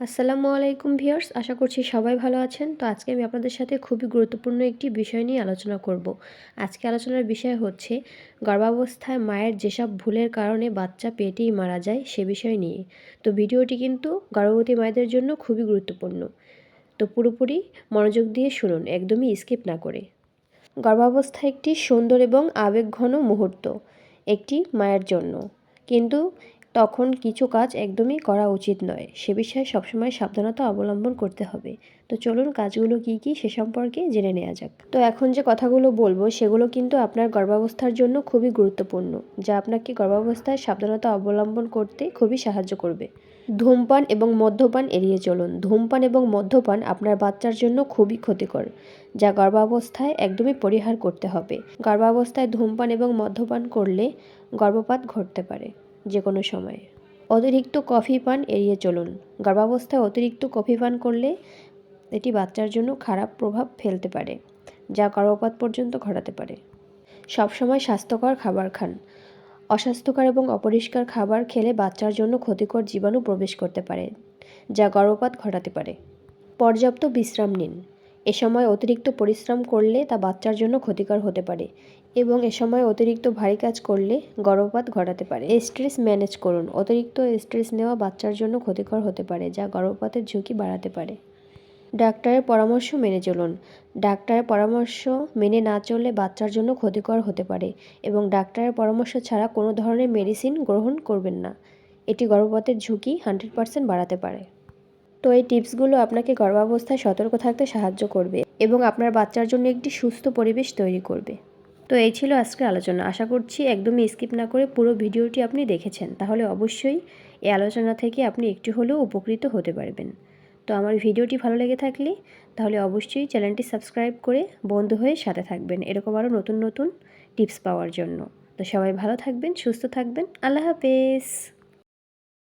আসসালামু আলাইকুম ভিউয়ার্স, আশা করছি সবাই ভালো আছেন। তো আজকে আমি আপনাদের সাথে খুবই গুরুত্বপূর্ণ একটি বিষয় নিয়ে আলোচনা করব। আজকে আলোচনার বিষয় হচ্ছে গর্ভাবস্থায় মায়ের যেসব ভুলের কারণে বাচ্চা পেটেই মারা যায় সে বিষয় নিয়ে। তো ভিডিওটি কিন্তু গর্ভবতী মায়েদের জন্য খুবই গুরুত্বপূর্ণ। তো পুরোপুরি মনোযোগ দিয়ে শুনুন, একদমই স্কিপ না করে। গর্ভাবস্থা একটি সুন্দর এবং আবেগঘন মুহূর্ত, একটি মায়ের জন্য। কিন্তু তখন কিছু কাজ একদমই করা উচিত নয়। সে বিষয়ে সবসময় সাবধানতা অবলম্বন করতে হবে। তো চলুন কাজগুলো কী কী সে সম্পর্কে জেনে নেওয়া যাক। তো এখন যে কথাগুলো বলব, সেগুলো কিন্তু আপনার গর্ভাবস্থার জন্য খুবই গুরুত্বপূর্ণ, যা আপনাকে গর্ভাবস্থায় সাবধানতা অবলম্বন করতে খুবই সাহায্য করবে। ধূমপান এবং মদ্যপান এড়িয়ে চলুন। ধূমপান এবং মদ্যপান আপনার বাচ্চার জন্য খুবই ক্ষতিকর, যা গর্ভাবস্থায় একদমই পরিহার করতে হবে। গর্ভাবস্থায় ধূমপান এবং মদ্যপান করলে গর্ভপাত ঘটতে পারে। যে কোনো সময়। অতিরিক্ত কফি পান এড়িয়ে চলুন। গর্ভাবস্থায় অতিরিক্ত কফি পান করলে এটি বাচ্চার জন্য খারাপ প্রভাব ফেলতে পারে, যা গর্ভপাত পর্যন্ত ঘটাতে পারে। সবসময় স্বাস্থ্যকর খাবার খান। অস্বাস্থ্যকর এবং অপরিষ্কার খাবার খেলে বাচ্চার জন্য ক্ষতিকর জীবাণু প্রবেশ করতে পারে, যা গর্ভপাত ঘটাতে পারে। পর্যাপ্ত বিশ্রাম নিন। এ সময় অতিরিক্ত পরিশ্রম করলে তা বাচ্চার জন্য ক্ষতিকর হতে পারে এবং এ সময় অতিরিক্ত ভারী কাজ করলে গর্ভপাত ঘটাতে পারে। স্ট্রেস ম্যানেজ করুন। অতিরিক্ত স্ট্রেস নেওয়া বাচ্চার জন্য ক্ষতিকর হতে পারে, যা গর্ভপাতের ঝুঁকি বাড়াতে পারে। ডাক্তারের পরামর্শ মেনে চলুন। ডাক্তারের পরামর্শ মেনে না চললে বাচ্চার জন্য ক্ষতিকর হতে পারে এবং ডাক্তারের পরামর্শ ছাড়া কোনো ধরনের মেডিসিন গ্রহণ করবেন না। এটি গর্ভপাতের ঝুঁকি হান্ড্রেড পার্সেন্ট বাড়াতে পারে। তো এই টিপসগুলো আপনাকে গর্ভাবস্থায় সতর্ক থাকতে সাহায্য করবে এবং আপনার বাচ্চার জন্য একটি সুস্থ পরিবেশ তৈরি করবে। তো এই ছিল আজকের আলোচনা। আশা করছি একদমই স্কিপ না করে পুরো ভিডিওটি আপনি দেখেছেন। তাহলে অবশ্যই এই আলোচনা থেকে আপনি একটু হলেও উপকৃত হতে পারবেন। তো আমার ভিডিওটি ভালো লেগে থাকলে তাহলে অবশ্যই চ্যানেলটি সাবস্ক্রাইব করে বন্ধু হয়ে সাথে থাকবেন। এরকম আরও নতুন নতুন টিপস পাওয়ার জন্য। তো সবাই ভালো থাকবেন, সুস্থ থাকবেন। আল্লাহ হাফেজ।